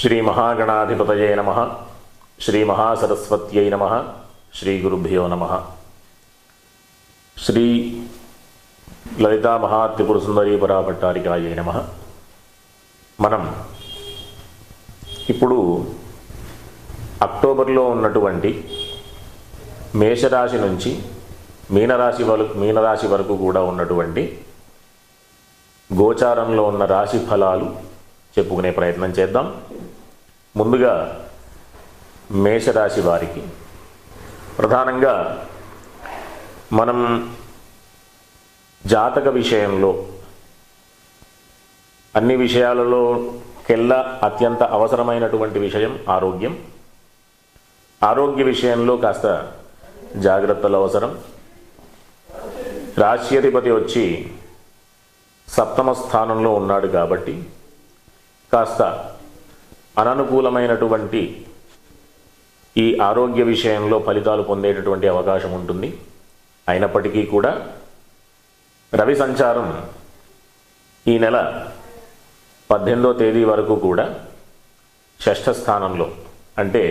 శ్రీ మహాగణాధిపతయే నమ శ్రీ మహాసరస్వత్యై నమ శ్రీ గురుభ్యో నమ శ్రీ లలితా మహాత్రిపుర సుందరీ పరాభట్టారికాయే నమ మనం ఇప్పుడు అక్టోబర్లో ఉన్నటువంటి మేషరాశి నుంచి మీనరాశి వరకు మీనరాశి వరకు కూడా ఉన్నటువంటి గోచారంలో ఉన్న రాశి ఫలాలు చెప్పుకునే ప్రయత్నం చేద్దాం. ముందుగా మేషరాశి వారికి ప్రధానంగా మనం జాతక విషయంలో అన్ని విషయాలలో కెల్లా అత్యంత అవసరమైనటువంటి విషయం ఆరోగ్యం. ఆరోగ్య విషయంలో కాస్త జాగ్రత్తలు అవసరం. రాశ్యాధిపతి వచ్చి సప్తమ స్థానంలో ఉన్నాడు కాబట్టి కాస్త అననుకూలమైనటువంటి ఈ ఆరోగ్య విషయంలో ఫలితాలు పొందేటటువంటి అవకాశం ఉంటుంది. అయినప్పటికీ కూడా రవి సంచారం ఈ నెల పద్దెనిమిదో తేదీ వరకు కూడా షష్ఠ స్థానంలో అంటే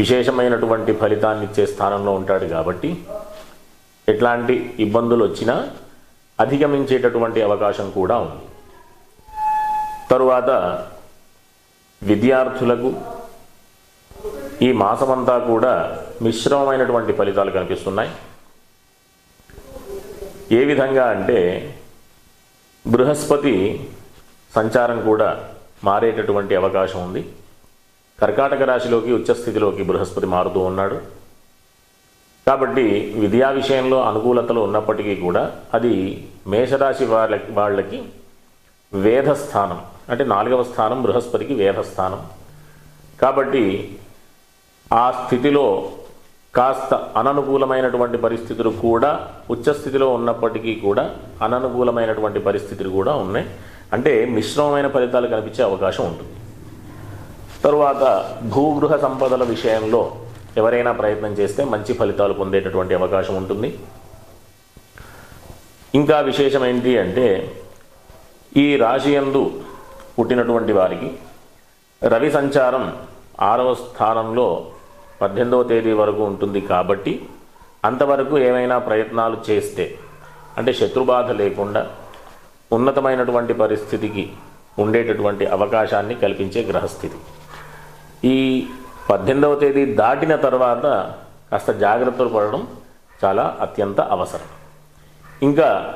విశేషమైనటువంటి ఫలితాన్ని ఇచ్చే స్థానంలో ఉంటాడు కాబట్టి ఎట్లాంటి ఇబ్బందులు వచ్చినా అధిగమించేటటువంటి అవకాశం కూడా ఉంది. తరువాత విద్యార్థులకు ఈ మాసమంతా కూడా మిశ్రమమైనటువంటి ఫలితాలు కనిపిస్తున్నాయి. ఏ విధంగా అంటే బృహస్పతి సంచారం కూడా మారేటటువంటి అవకాశం ఉంది. కర్కాటక రాశిలోకి ఉచ్చస్థితిలోకి బృహస్పతి మారుతూ ఉన్నాడు. కాబట్టి విద్యా విషయంలో అనుకూలతలు ఉన్నప్పటికీ కూడా అది మేషరాశి వాళ్ళకి వాళ్ళకి వేధస్థానం అంటే నాలుగవ స్థానం బృహస్పతికి వేధస్థానం కాబట్టి ఆ స్థితిలో కాస్త అననుకూలమైనటువంటి పరిస్థితులు కూడా ఉచ్చస్థితిలో ఉన్నప్పటికీ కూడా అననుకూలమైనటువంటి పరిస్థితులు కూడా ఉన్నాయి. అంటే మిశ్రమమైన ఫలితాలు కనిపించే అవకాశం ఉంటుంది. తరువాత భూగృహ సంపదల విషయంలో ఎవరైనా ప్రయత్నం చేస్తే మంచి ఫలితాలు పొందేటటువంటి అవకాశం ఉంటుంది. ఇంకా విశేషం ఏంటి అంటే ఈ రాశియందు పుట్టినటువంటి వారికి రవి సంచారం ఆరవ స్థానంలో పద్దెనిమిదవ తేదీ వరకు ఉంటుంది కాబట్టి అంతవరకు ఏమైనా ప్రయత్నాలు చేస్తే అంటే శత్రుబాధ లేకుండా ఉన్నతమైనటువంటి పరిస్థితికి ఉండేటటువంటి అవకాశాన్ని కల్పించే గ్రహస్థితి. ఈ పద్దెనిమిదవ తేదీ దాటిన తర్వాత కాస్త జాగ్రత్తలు పడడం చాలా అత్యంత అవసరం. ఇంకా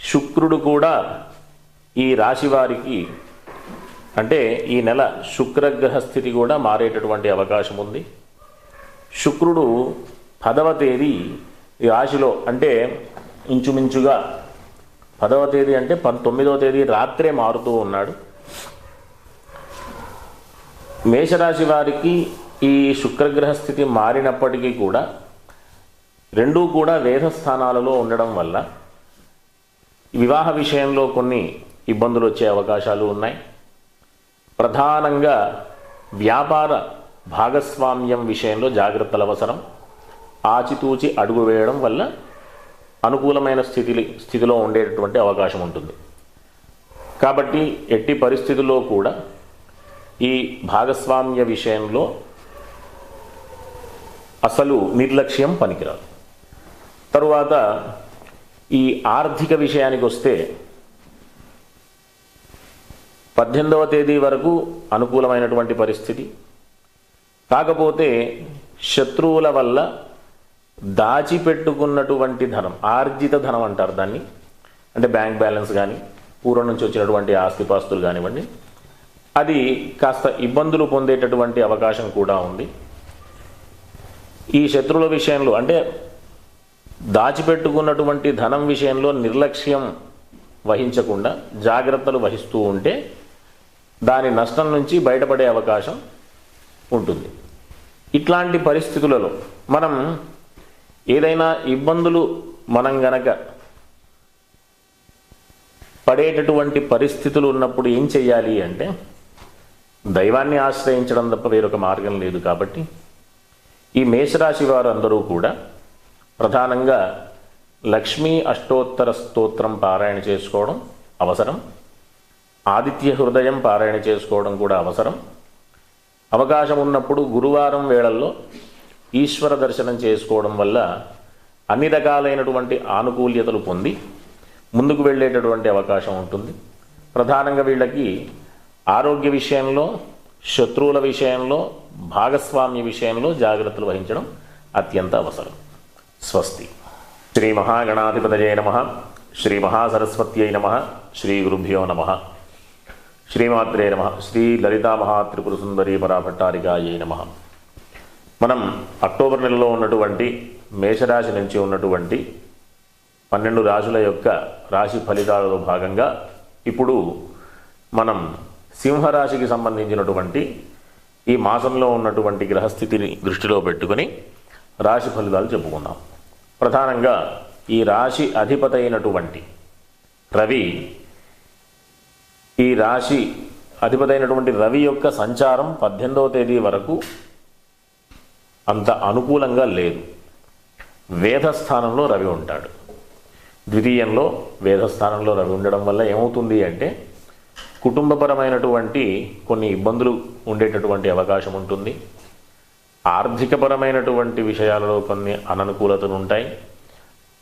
శుక్రుడు కూడా ఈ రాశి వారికి అంటే ఈ నెల శుక్రగ్రహ స్థితి కూడా మారేటటువంటి అవకాశం ఉంది. శుక్రుడు పదవ తేదీ ఈ రాశిలో అంటే ఇంచుమించుగా పదవ తేదీ అంటే పంతొమ్మిదవ తేదీ రాత్రే మారుతూ ఉన్నాడు. మేషరాశి వారికి ఈ శుక్రగ్రహ స్థితి మారినప్పటికీ కూడా రెండూ కూడా వేద స్థానాలలో ఉండడం వల్ల వివాహ విషయంలో కొన్ని ఇబ్బందులు వచ్చే అవకాశాలు ఉన్నాయి. ప్రధానంగా వ్యాపార భాగస్వామ్యం విషయంలో జాగ్రత్తలు అవసరం. ఆచితూచి అడుగు వేయడం వల్ల అనుకూలమైన స్థితి స్థితిలో ఉండేటటువంటి అవకాశం ఉంటుంది. కాబట్టి ఎట్టి పరిస్థితుల్లో కూడా ఈ భాగస్వామ్య విషయంలో అసలు నిర్లక్ష్యం పనికిరాదు. తరువాత ఈ ఆర్థిక విషయానికి వస్తే పద్దెనిమిదవ తేదీ వరకు అనుకూలమైనటువంటి పరిస్థితి. కాకపోతే శత్రువుల వల్ల దాచిపెట్టుకున్నటువంటి ధనం ఆర్జిత ధనం అంటారు దాన్ని. అంటే బ్యాంక్ బ్యాలెన్స్ కానీ పూర్వం నుంచి వచ్చినటువంటి ఆస్తిపాస్తులు కానివ్వండి. అది కాస్త ఇబ్బందులు పొందేటటువంటి అవకాశం కూడా ఉంది. ఈ శత్రువుల విషయంలో అంటే దాచిపెట్టుకున్నటువంటి ధనం విషయంలో నిర్లక్ష్యం వహించకుండా జాగ్రత్తలు వహిస్తూ ఉంటే దాని నష్టం నుంచి బయటపడే అవకాశం ఉంటుంది. ఇట్లాంటి పరిస్థితులలో మనం ఏదైనా ఇబ్బందులు మనం గనక పడేటటువంటి పరిస్థితులు ఉన్నప్పుడు ఏం చెయ్యాలి అంటే దైవాన్ని ఆశ్రయించడం తప్ప వేరొక మార్గం లేదు కాబట్టి ఈ మేషరాశి వారు అందరూ కూడా ప్రధానంగా లక్ష్మీ అష్టోత్తర స్తోత్రం పారాయణ చేసుకోవడం అవసరం. ఆదిత్య హృదయం పారాయణ చేసుకోవడం కూడా అవసరం. అవకాశం ఉన్నప్పుడు గురువారం వేళల్లో ఈశ్వర దర్శనం చేసుకోవడం వల్ల అన్ని రకాలైనటువంటి ఆనుకూల్యతలు పొంది ముందుకు వెళ్ళేటటువంటి అవకాశం ఉంటుంది. ప్రధానంగా వీళ్ళకి ఆరోగ్య విషయంలో శత్రువుల విషయంలో భాగస్వామ్య విషయంలో జాగ్రత్తలు వహించడం అత్యంత అవసరం. స్వస్తి. శ్రీ మహాగణాధిపతయే నమ. శ్రీ మహాసరస్వత్యై నమ. శ్రీ గురుభ్యో నమ. శ్రీమాత్రే నమ. శ్రీ లలితా మహాత్రిపుర సుందరీ పరాభట్టారికాయే నమ. మనం అక్టోబర్ నెలలో ఉన్నటువంటి మేషరాశి నుంచి ఉన్నటువంటి పన్నెండు రాశుల యొక్క రాశి ఫలితాలలో భాగంగా ఇప్పుడు మనం సింహరాశికి సంబంధించినటువంటి ఈ మాసంలో ఉన్నటువంటి గ్రహస్థితిని దృష్టిలో పెట్టుకొని రాశి ఫలితాలు చెప్పుకుందాం. ప్రధానంగా ఈ రాశి అధిపతి అయినటువంటి రవి ఈ రాశి అధిపతైనటువంటి రవి యొక్క సంచారం పద్దెనిమిదవ తేదీ వరకు అంత అనుకూలంగా లేదు. వేధస్థానంలో రవి ఉంటాడు. ద్వితీయంలో వేధస్థానంలో రవి ఉండడం వల్ల ఏమవుతుంది అంటే కుటుంబపరమైనటువంటి కొన్ని ఇబ్బందులు ఉండేటటువంటి అవకాశం ఉంటుంది. ఆర్థికపరమైనటువంటి విషయాలలో కొన్ని అననుకూలతలు ఉంటాయి.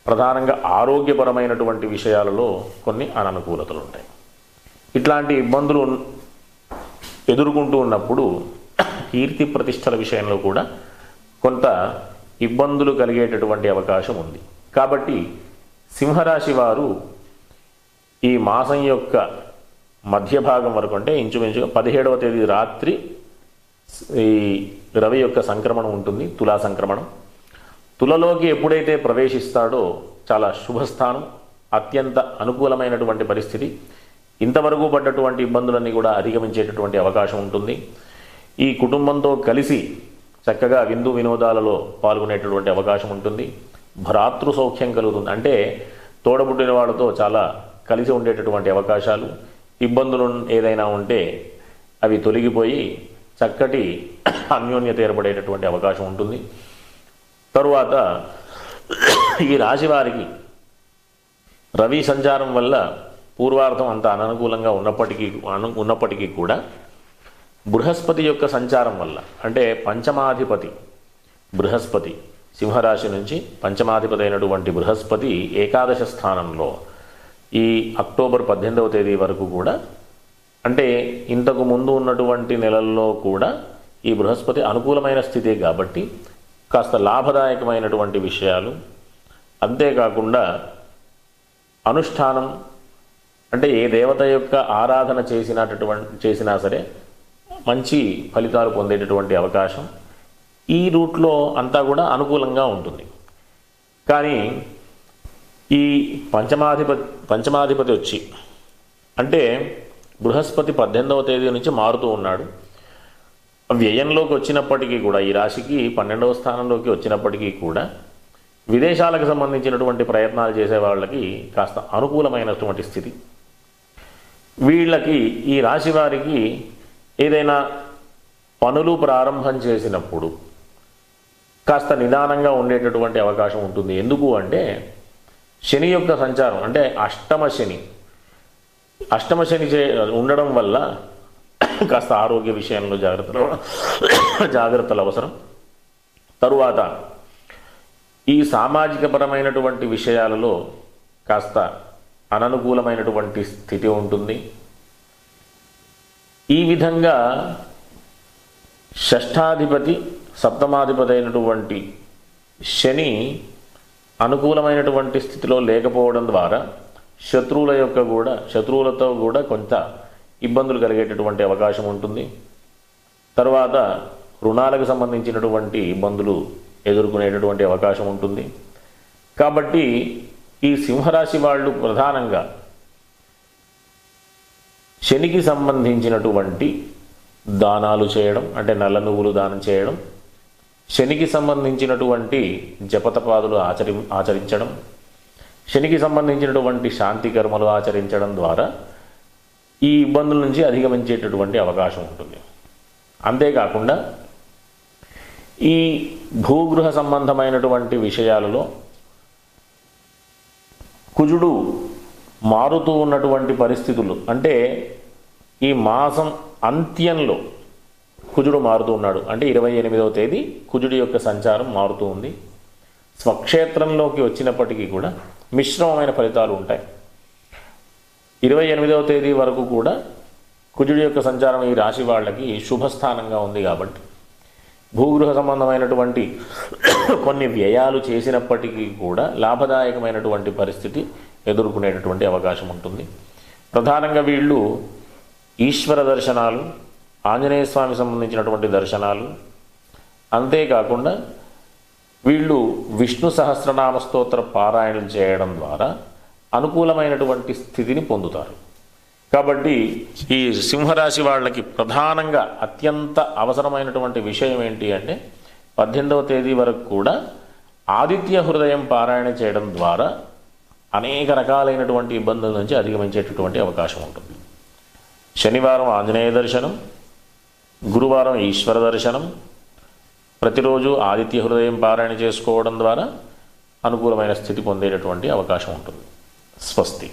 ప్రధానంగా ఆరోగ్యపరమైనటువంటి విషయాలలో కొన్ని అననుకూలతలు ఉంటాయి. ఇట్లాంటి ఇబ్బందులు ఎదుర్కొంటూ ఉన్నప్పుడు కీర్తి ప్రతిష్టల విషయంలో కూడా కొంత ఇబ్బందులు కలిగేటటువంటి అవకాశం ఉంది. కాబట్టి సింహరాశి వారు ఈ మాసం యొక్క మధ్య భాగం వరకు అంటే ఇంచుమించుగా పదిహేడవ తేదీ రాత్రి ఈ రవి యొక్క సంక్రమణం ఉంటుంది తులా సంక్రమణం. తులలోకి ఎప్పుడైతే ప్రవేశిస్తాడో చాలా శుభస్థానం అత్యంత అనుకూలమైనటువంటి పరిస్థితి. ఇంతవరకు పడ్డటువంటి ఇబ్బందులన్నీ కూడా అధిగమించేటటువంటి అవకాశం ఉంటుంది. ఈ కుటుంబంతో కలిసి చక్కగా విందు వినోదాలలో పాల్గొనేటటువంటి అవకాశం ఉంటుంది. భ్రాతృ సౌఖ్యం కలుగుతుంది. అంటే తోడబుట్టిన వాళ్ళతో చాలా కలిసి ఉండేటటువంటి అవకాశాలు. ఇబ్బందులు ఏదైనా ఉంటే అవి తొలగిపోయి చక్కటి అన్యోన్యత ఏర్పడేటటువంటి అవకాశం ఉంటుంది. తరువాత ఈ రాశి వారికి రవి సంచారం వల్ల పూర్వార్థం అంత అననుకూలంగా ఉన్నప్పటికీ ఉన్నప్పటికీ కూడా బృహస్పతి యొక్క సంచారం వల్ల అంటే పంచమాధిపతి బృహస్పతి సింహరాశి నుంచి పంచమాధిపతి అయినటువంటి బృహస్పతి ఏకాదశ స్థానంలో ఈ అక్టోబర్ పద్దెనిమిదవ తేదీ వరకు కూడా అంటే ఇంతకు ముందు ఉన్నటువంటి నెలల్లో కూడా ఈ బృహస్పతి అనుకూలమైన స్థితే కాబట్టి కాస్త లాభదాయకమైనటువంటి విషయాలు అంతేకాకుండా అనుష్ఠానం అంటే ఏ దేవత యొక్క ఆరాధన చేసినటువంటి చేసినా సరే మంచి ఫలితాలు పొందేటటువంటి అవకాశం ఈ రూట్లో అంతా కూడా అనుకూలంగా ఉంటుంది. కానీ ఈ పంచమాధిపతి పంచమాధిపతి వచ్చి అంటే బృహస్పతి పద్దెనిమిదవ తేదీ నుంచి మారుతూ ఉన్నాడు. వ్యయంలోకి వచ్చినప్పటికీ కూడా ఈ రాశికి పన్నెండవ స్థానంలోకి వచ్చినప్పటికీ కూడా విదేశాలకు సంబంధించినటువంటి ప్రయత్నాలు చేసే వాళ్ళకి కాస్త అనుకూలమైనటువంటి స్థితి. వీళ్ళకి ఈ రాశి వారికి ఏదైనా పనులు ప్రారంభం చేసినప్పుడు కాస్త నిదానంగా ఉండేటటువంటి అవకాశం ఉంటుంది. ఎందుకు అంటే శని యొక్క సంచారం అంటే అష్టమ శని. అష్టమ శని చే ఉండడం వల్ల కాస్త ఆరోగ్య విషయంలో జాగ్రత్తలు జాగ్రత్తలు అవసరం. తరువాత ఈ సామాజిక పరమైనటువంటి విషయాలలో కాస్త అననుకూలమైనటువంటి స్థితి ఉంటుంది. ఈ విధంగా షష్ఠాధిపతి సప్తమాధిపతి అయినటువంటి శని అనుకూలమైనటువంటి స్థితిలో లేకపోవడం ద్వారా శత్రువుల యొక్క కూడా శత్రువులతో కూడా కొంత ఇబ్బందులు కలిగేటటువంటి అవకాశం ఉంటుంది. తర్వాత రుణాలకు సంబంధించినటువంటి ఇబ్బందులు ఎదుర్కొనేటటువంటి అవకాశం ఉంటుంది. కాబట్టి ఈ సింహరాశి వాళ్ళు ప్రధానంగా శనికి సంబంధించినటువంటి దానాలు చేయడం అంటే నల్ల నువ్వులు దానం చేయడం శనికి సంబంధించినటువంటి జపతపాదులు ఆచరి ఆచరించడం శనికి సంబంధించినటువంటి శాంతి కర్మలు ఆచరించడం ద్వారా ఈ ఇబ్బందుల నుంచి అధిగమించేటటువంటి అవకాశం ఉంటుంది. అంతేకాకుండా ఈ భూగృహ సంబంధమైనటువంటి విషయాలలో కుజుడు మారుతూ ఉన్నటువంటి పరిస్థితులు. అంటే ఈ మాసం అంత్యంలో కుజుడు మారుతూ ఉన్నాడు. అంటే ఇరవై ఎనిమిదవ తేదీ కుజుడి యొక్క సంచారం మారుతూ ఉంది. స్వక్షేత్రంలోకి వచ్చినప్పటికీ కూడా మిశ్రమమైన ఫలితాలు ఉంటాయి. ఇరవై ఎనిమిదవ తేదీ వరకు కూడా కుజుడి యొక్క సంచారం ఈ రాశి వాళ్ళకి శుభస్థానంగా ఉంది కాబట్టి భూగృహ సంబంధమైనటువంటి కొన్ని వ్యయాలు చేసినప్పటికీ కూడా లాభదాయకమైనటువంటి పరిస్థితి ఎదుర్కొనేటటువంటి అవకాశం ఉంటుంది. ప్రధానంగా వీళ్ళు ఈశ్వర దర్శనాలు ఆంజనేయ స్వామి సంబంధించినటువంటి దర్శనాలు. అంతేకాకుండా వీళ్ళు విష్ణు సహస్రనామ స్తోత్ర పారాయణం చేయడం ద్వారా అనుకూలమైనటువంటి స్థితిని పొందుతారు. కాబట్టి ఈ సింహరాశి వాళ్ళకి ప్రధానంగా అత్యంత అవసరమైనటువంటి విషయం ఏంటి అంటే పద్దెనిమిదవ తేదీ వరకు కూడా ఆదిత్య హృదయం పారాయణ చేయడం ద్వారా అనేక రకాలైనటువంటి ఇబ్బందుల నుంచి అధిగమించేటటువంటి అవకాశం ఉంటుంది. శనివారం ఆంజనేయ దర్శనం గురువారం ఈశ్వర దర్శనం ప్రతిరోజు ఆదిత్య హృదయం పారాయణ చేసుకోవడం ద్వారా అనుకూలమైన స్థితి పొందేటటువంటి అవకాశం ఉంటుంది. స్వస్తి.